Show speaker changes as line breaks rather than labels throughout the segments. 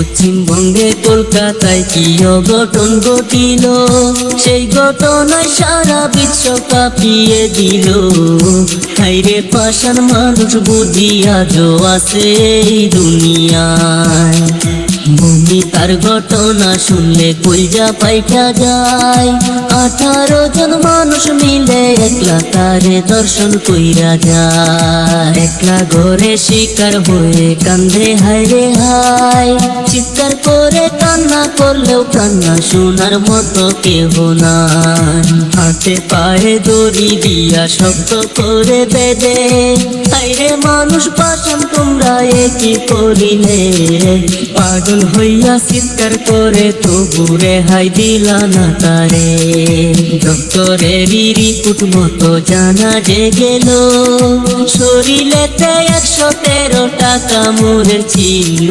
পশ্চিমবঙ্গে কলকাতায় কি অঘটন ঘটিল? সেই ঘটনায় সারা বিশ্ব কাঁপিয়ে দিল। হাইরে পাশার মানুষ বুঝিয়া জো আছে এই দুনিয়ায়। ভূমি তার ঘটনা শুনলে কইজা পাইটা যায়। আঠারো জন মানুষ মিলে একলা তারে দর্শন কইরা যায়। একলা ঘরে শিকার হয়ে কান্দে হায়রে হায়। চিৎকার করে কান্না করলেও কান্না শোনার মতো কেহ নাই। হাতে পায়ে দড়ি দিয়া শক্ত করে বেদে হাইরে মানুষ পাশান তোমরা একই করিলে? পাগল হইয়া চিৎকার করে, তবু রেহাই দিলা না তারে। ডক্টরেরই রিপুট মতো জানা যে গেল, শরীরেতে একশো তেরো টাকা মোরের চিহ্ন।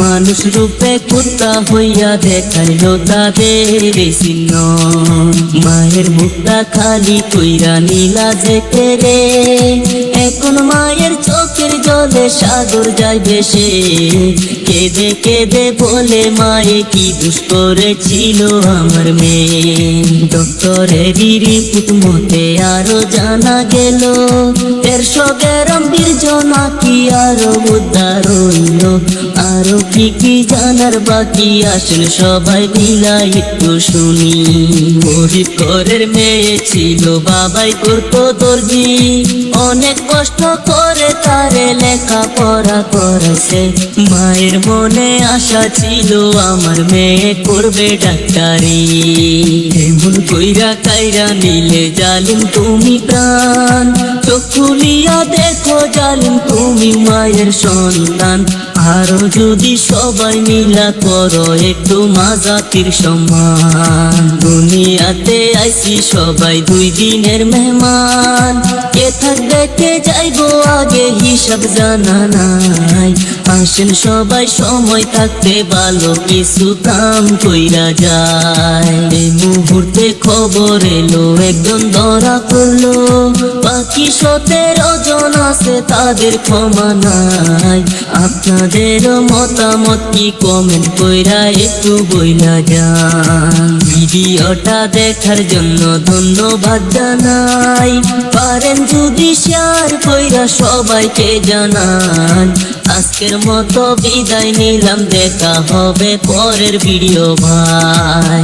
মানুষ রূপে কুত্তা হইয়া দেখাইল তাদের চিহ্ন। মায়ের মুখটা খালি কইরা নীলা যে কেড়ে এখন মায়ের চোখের জলে সাগর যায় ভেসে। কেঁদে কেঁদে বলে মায়ে, কি দুষ করেছিল আমার মেয়ে? ডক্টরের রিপুট মতে আরও জানা গেল, দেড়শো গ্রাম বীর্য নাকি আরও উদ্ধার হইল আরও কি কি জানার বাকি আসল সবাই মিলা একটু শুনি। গরিব ঘরের মেয়ে ছিল, বাবাই করতো দর্জি। অনেক কষ্ট করে তারে লেখা পড়া করেছে মায়ের মনে আশা ছিল, আমার মেয়ে করবে ডাক্তারি। এমন কইরা কাইরা নিলে, জালিম তুমি প্রাণ। চোখ দেখো, জালিম তুমি মায়ের সন্তান। আরও যদি সবাই মিলা করো, একটু মাজাতির সম্মান। দুনিয়াতে আইসি সবাই দুই দিনের মেহমান। কে থাকবে, কে যাইবো, আগে হিসাব জানা নাই। আসেন সবাই, সময় থাকতে ভালো কিছু কাম কইরা যায়। এই মুহূর্তে খবর এলো, একজন ধরা পড়ল। বাকি সতেরো জন তাদের ক্ষমা নাই। আপনাদের মতামত কি? কমেন্ট কইরা একটু বইলা যান। ভিডিওটা দেখার জন্য ধন্যবাদ জানাই। পারেন যদি শেয়ার কইরা সবাইকে জানান। আজকের মতো বিদায় নিলাম, দেখা হবে পরের ভিডিও ভাই।